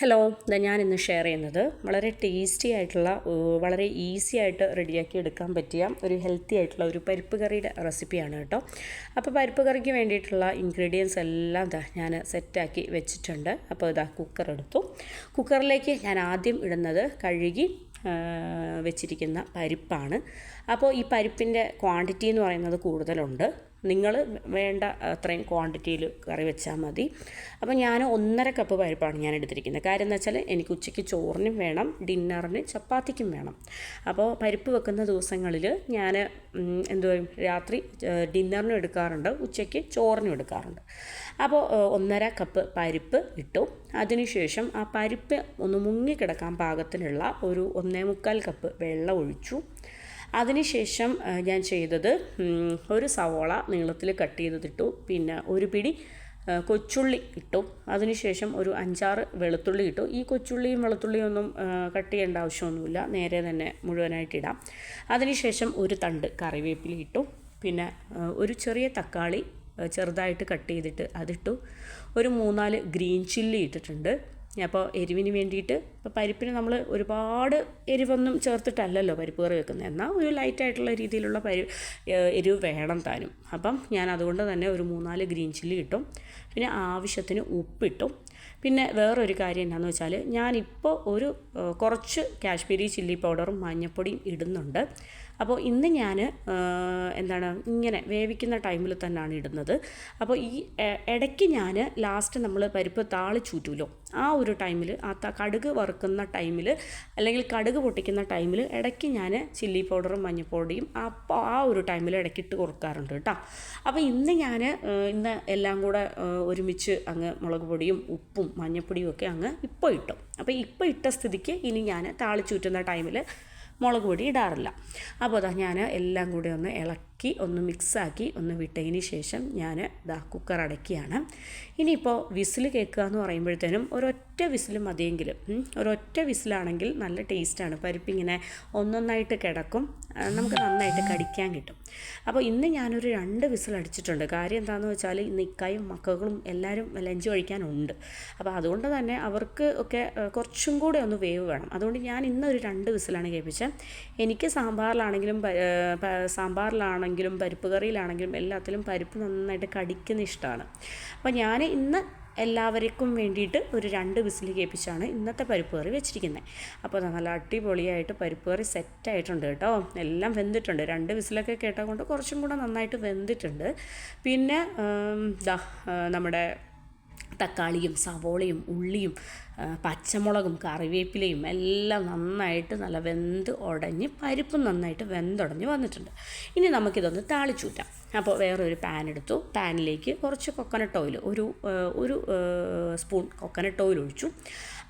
Hello ഇതാ ഞാൻ ഇന്ന് ഷെയർ ചെയ്യുന്നത് വളരെ ടേസ്റ്റി ആയിട്ടുള്ള വളരെ ഈസി ആയിട്ട് റെഡിയാക്കി എടുക്കാൻ പറ്റിയ ഒരു ഹെൽത്തി ആയിട്ടുള്ള ഒരു പരിപ്പ് കറിയുടെ റെസിപ്പിയാണ് കേട്ടോ. അപ്പോൾ പരിപ്പ് കറിക്ക് വേണ്ടിയിട്ടുള്ള ഇൻഗ്രീഡിയൻസ് എല്ലാം ഇതാ ഞാൻ സെറ്റാക്കി വെച്ചിട്ടുണ്ട്. അപ്പോൾ ഇതാ കുക്കർ എടുത്തു. കുക്കറിലേക്ക് ഞാൻ ആദ്യം ഇടുന്നത് കഴുകി വെച്ചിരിക്കുന്ന പരിപ്പാണ്. അപ്പോൾ ഈ പരിപ്പിന്റെ ക്വാണ്ടിറ്റി എന്ന് പറയുന്നത് കൂടുതലുണ്ട്. നിങ്ങൾ വേണ്ട അത്രയും ക്വാണ്ടിറ്റിയിൽ കറി വെച്ചാൽ മതി. അപ്പോൾ ഞാൻ ഒന്നര കപ്പ് പരിപ്പാണ് ഞാൻ എടുത്തിരിക്കുന്നത്. കാര്യം എന്ന് വെച്ചാൽ എനിക്ക് ഉച്ചയ്ക്ക് ചോറിനും വേണം ഡിന്നറിന് ചപ്പാത്തിക്കും വേണം. അപ്പോൾ പരിപ്പ് വെക്കുന്ന ദിവസങ്ങളിൽ ഞാൻ എന്തോ രാത്രി ഡിന്നറിനും എടുക്കാറുണ്ട് ഉച്ചയ്ക്ക് ചോറിനും എടുക്കാറുണ്ട്. അപ്പോൾ ഒന്നര കപ്പ് പരിപ്പ് ഇട്ടു. അതിനുശേഷം ആ പരിപ്പ് ഒന്ന് മുങ്ങിക്കിടക്കാൻ പാകത്തിനുള്ള ഒരു ഒന്നേ മുക്കാൽ കപ്പ് വെള്ളം ഒഴിച്ചു. അതിനുശേഷം ഞാൻ ചെയ്തത് ഒരു സവോള നീളത്തിൽ കട്ട് ചെയ്തതിട്ടു. പിന്നെ ഒരു പിടി കൊച്ചുള്ളി ഇട്ടു. അതിനുശേഷം ഒരു അഞ്ചാറ് വെളുത്തുള്ളി ഇട്ടു. ഈ കൊച്ചുള്ളിയും വെളുത്തുള്ളിയും ഒന്നും കട്ട് ചെയ്യേണ്ട ആവശ്യമൊന്നുമില്ല. നേരെ തന്നെ മുഴുവനായിട്ട് ഇടാം. അതിനുശേഷം ഒരു തണ്ട് കറിവേപ്പില ഇട്ടു. പിന്നെ ഒരു ചെറിയ തക്കാളി ചെറുതായിട്ട് കട്ട് ചെയ്തിട്ട് അതിട്ടു. ഒരു മൂന്നാൽ ഗ്രീൻ ചില്ലി ഇട്ടിട്ടുണ്ട്. അപ്പോൾ എരിവിന് വേണ്ടിയിട്ട് ഇപ്പോൾ പരിപ്പിന് നമ്മൾ ഒരുപാട് എരിവൊന്നും ചേർത്തിട്ടല്ലല്ലോ പരിപ്പ് കറി വെക്കുന്നത്. എന്നാൽ ഒരു ലൈറ്റായിട്ടുള്ള രീതിയിലുള്ള പരി എരിവ് വേണം താനും. അപ്പം ഞാൻ അതുകൊണ്ട് തന്നെ ഒരു മൂന്നാൽ ഗ്രീൻ ചില്ലി ഇട്ടും. പിന്നെ ആവശ്യത്തിന് ഉപ്പിട്ടും. പിന്നെ വേറൊരു കാര്യം എന്താണെന്ന് വെച്ചാൽ ഞാനിപ്പോൾ ഒരു കുറച്ച് കാശ്മീരി ചില്ലി പൗഡറും മഞ്ഞൾപ്പൊടിയും ഇടുന്നുണ്ട്. അപ്പോൾ ഇന്ന് ഞാൻ എന്താണ് ഇങ്ങനെ വേവിക്കുന്ന ടൈമിൽ തന്നെയാണ് ഇടുന്നത്. അപ്പോൾ ഈ ഇടയ്ക്ക് ഞാൻ ലാസ്റ്റ് നമ്മൾ പരിപ്പ് താളിച്ചൂറ്റുമല്ലോ ആ ഒരു ടൈമിൽ ആ കടുക് വറുക്കുന്ന ടൈമിൽ അല്ലെങ്കിൽ കടുക് പൊട്ടിക്കുന്ന ടൈമിൽ ഇടയ്ക്ക് ഞാൻ ചില്ലി പൗഡറും മഞ്ഞൾപ്പൊടിയും അപ്പോൾ ആ ഒരു ടൈമിൽ ഇടയ്ക്ക് ഇട്ട് കൊടുക്കാറുണ്ട് കേട്ടോ. അപ്പോൾ ഇന്ന് ഞാൻ ഇന്ന് എല്ലാം കൂടെ ഒരുമിച്ച് അങ്ങ് മുളക് പൊടിയും ഉപ്പും മഞ്ഞൾപ്പൊടിയും ഒക്കെ അങ്ങ് ഇപ്പോൾ ഇട്ടു. അപ്പോൾ ഇപ്പോൾ ഇട്ട സ്ഥിതിക്ക് ഇനി ഞാൻ താളിച്ചൂറ്റുന്ന ടൈമിൽ മുളക് പൊടി ഇടാറില്ല. അപ്പോൾ അതാ ഞാൻ എല്ലാം കൂടി ഒന്ന് ഇളക്കി ഒന്ന് മിക്സാക്കി ഒന്ന് വിട്ടതിന് ശേഷം ഞാൻ ഇതാ കുക്കർ അടയ്ക്കുകയാണ്. ഇനിയിപ്പോൾ വിസിൽ കേൾക്കുക എന്ന് പറയുമ്പോഴത്തേനും ഒരൊറ്റ വിസിൽ മതിയെങ്കിലും ഒരൊറ്റ വിസിലാണെങ്കിൽ നല്ല ടേസ്റ്റാണ്. പരിപ്പിങ്ങനെ ഒന്നൊന്നായിട്ട് കിടക്കും. നമുക്ക് നന്നായിട്ട് കടിക്കാൻ കിട്ടും. അപ്പോൾ ഇന്ന് ഞാനൊരു രണ്ട് വിസിൽ അടിച്ചിട്ടുണ്ട്. കാര്യം എന്താണെന്ന് വെച്ചാൽ ഇന്ന് ഇക്കായും മക്കളും എല്ലാവരും ലഞ്ച് കഴിക്കാനുണ്ട്. അപ്പോൾ അതുകൊണ്ട് തന്നെ അവർക്ക് ഒക്കെ കുറച്ചും കൂടെ ഒന്ന് വേവ് വേണം. അതുകൊണ്ട് ഞാൻ ഇന്ന് ഒരു രണ്ട് വിസിലാണ് കേൾപ്പിച്ചത്. എനിക്ക് സാമ്പാറിലാണെങ്കിലും സാമ്പാറിലാണെങ്കിലും പരിപ്പ് കറിയിലാണെങ്കിലും എല്ലാത്തിലും പരിപ്പ് നന്നായിട്ട് കടിക്കുന്ന ഇഷ്ടമാണ് അപ്പോൾ ഞാൻ ഇന്ന് എല്ലാവർക്കും വേണ്ടിയിട്ട് ഒരു രണ്ട് വിസിൽ കേൾപ്പിച്ചാണ് ഇന്നത്തെ പരിപ്പ് കറി വെച്ചിരിക്കുന്നത് അപ്പോൾ നല്ല അടിപൊളിയായിട്ട് പരിപ്പ് കറി സെറ്റായിട്ടുണ്ട് കേട്ടോ. എല്ലാം വെന്തിട്ടുണ്ട്. രണ്ട് വിസിലൊക്കെ കേട്ടാൽ കൊണ്ട് കുറച്ചും കൂടെ നന്നായിട്ട് വെന്തിട്ടുണ്ട്. പിന്നെ നമ്മുടെ തക്കാളിയും സവോളയും ഉള്ളിയും പച്ചമുളകും കറിവേപ്പിലയും എല്ലാം നന്നായിട്ട് നല്ല വെന്ത് ഉടഞ്ഞ് പരിപ്പും നന്നായിട്ട് വെന്തുടഞ്ഞ് വന്നിട്ടുണ്ട്. ഇനി നമുക്കിതൊന്ന് താളിച്ചൂറ്റാം. അപ്പോൾ വേറൊരു പാൻ എടുത്തു. പാനിലേക്ക് കുറച്ച് കൊക്കനട്ട് ഓയിൽ ഒരു ഒരു സ്പൂൺ കൊക്കനട്ട് ഓയിൽ ഒഴിച്ചു.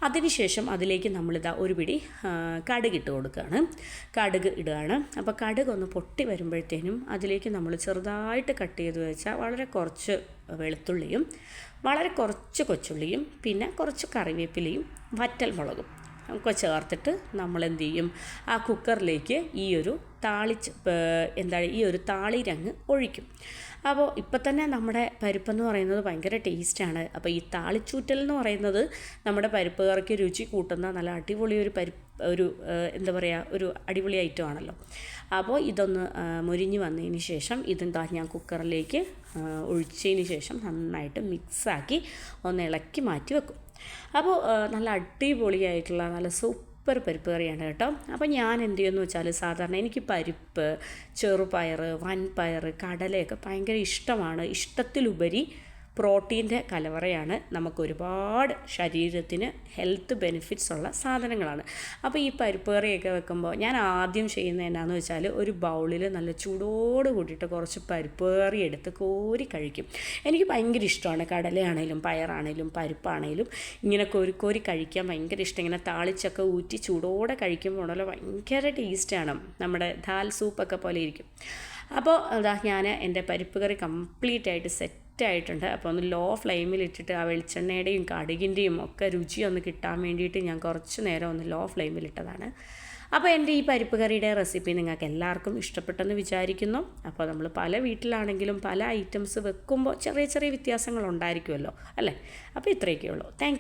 അതിനുശേഷം അതിലേക്ക് നമ്മളിതാ ഒരു പിടി കടുക് ഇട്ട് കൊടുക്കുകയാണ്. കടുക് ഇടുകയാണ്. അപ്പോൾ കടുക് ഒന്ന് പൊട്ടി വരുമ്പോഴത്തേനും അതിലേക്ക് നമ്മൾ ചെറുതായിട്ട് കട്ട് ചെയ്ത് വെച്ചാൽ വളരെ കുറച്ച് വെളുത്തുള്ളിയും വളരെ കുറച്ച് കൊച്ചുള്ളിയും പിന്നെ കുറച്ച് കറിവേപ്പിലയും വറ്റൽ മുളകും ഒക്കെ ചേർത്തിട്ട് നമ്മൾ എന്ത് ചെയ്യും? ആ കുക്കറിലേക്ക് ഈ ഒരു താളിച്ച് എന്താണ് ഈ ഒരു താളിരങ്ങ് ഒഴിക്കും. അപ്പോൾ ഇപ്പം തന്നെ നമ്മുടെ പരിപ്പെന്ന് പറയുന്നത് ഭയങ്കര ടേസ്റ്റാണ്. അപ്പോൾ ഈ താളിച്ചൂറ്റൽ എന്ന് പറയുന്നത് നമ്മുടെ പരിപ്പ് കറിക്ക് രുചി കൂട്ടുന്ന നല്ല അടിപൊളി ഒരു പരിപ്പ് ഒരു എന്താ പറയുക ഒരു അടിപൊളി ഐറ്റം ആണല്ലോ. അപ്പോൾ ഇതൊന്ന് മുരിഞ്ഞ് വന്നതിന് ശേഷം ഇതെന്താ ഞാൻ കുക്കറിലേക്ക് ഒഴിച്ചതിന് ശേഷം നന്നായിട്ട് മിക്സാക്കി ഒന്ന് ഇളക്കി മാറ്റി വെക്കും. അപ്പോൾ നല്ല അടിപൊളിയായിട്ടുള്ള നല്ല സൂപ്പർ പരിപ്പ് കറിയാണ് കേട്ടോ. അപ്പോൾ ഞാൻ എന്ത് ചെയ്യുമെന്ന് വെച്ചാൽ സാധാരണ എനിക്ക് പരിപ്പ് ചെറുപയർ വൻപയർ കടലയൊക്കെ ഭയങ്കര ഇഷ്ടമാണ്. ഇഷ്ടത്തിലുപരി പ്രോട്ടീന്റെ കലവറയാണ് നമുക്ക് ഒരുപാട് ശരീരത്തിന് ഹെൽത്ത് ബെനിഫിറ്റ്സ് ഉള്ള സാധനങ്ങളാണ്. അപ്പോൾ ഈ പരിപ്പ് കറിയൊക്കെ വെക്കുമ്പോൾ ഞാൻ ആദ്യം ചെയ്യുന്നത് എന്നാന്ന് വെച്ചാൽ ഒരു ബൗളിൽ നല്ല ചൂടോട് കൂടിയിട്ട് കുറച്ച് പരിപ്പ് കറി എടുത്ത് കോരി കഴിക്കും. എനിക്ക് ഭയങ്കര ഇഷ്ടമാണ് കടലയാണേലും പയറാണേലും പരിപ്പാണേലും ഇങ്ങനെ കോരി കോരി കഴിക്കാൻ ഭയങ്കര ഇഷ്ടം. ഇങ്ങനെ താളിച്ചൊക്കെ ഊറ്റി ചൂടോടെ കഴിക്കുമ്പോൾ ഉണ്ടല്ലോ ഭയങ്കര ടേസ്റ്റാണ്. നമ്മുടെ ദാൽ സൂപ്പൊക്കെ പോലെ ഇരിക്കും. അപ്പോൾ അതാ ഞാൻ എന്റെ പരിപ്പ് കറി കംപ്ലീറ്റ് ആയിട്ട് സെറ്റ് സെറ്റായിട്ടുണ്ട് അപ്പോൾ ഒന്ന് ലോ ഫ്ലെയിമിൽ ഇട്ടിട്ട് ആ വെളിച്ചെണ്ണയുടെയും കടുകിന്റെയും ഒക്കെ രുചി ഒന്ന് കിട്ടാൻ വേണ്ടിയിട്ട് ഞാൻ കുറച്ച് നേരം ഒന്ന് ലോ ഫ്ലെയിമിൽ ഇട്ടതാണ്. അപ്പോൾ എന്റെ ഈ പരിപ്പ് കറിയുടെ റെസിപ്പി നിങ്ങൾക്ക് എല്ലാവർക്കും ഇഷ്ടപ്പെട്ടെന്ന് വിചാരിക്കുന്നു. അപ്പോൾ നമ്മൾ പല വീട്ടിലാണെങ്കിലും പല ഐറ്റംസ് വെക്കുമ്പോൾ ചെറിയ ചെറിയ വ്യത്യാസങ്ങൾ ഉണ്ടായിരിക്കുമല്ലോ അല്ലേ? അപ്പോൾ ഇത്രയൊക്കെ ഉള്ളൂ. താങ്ക്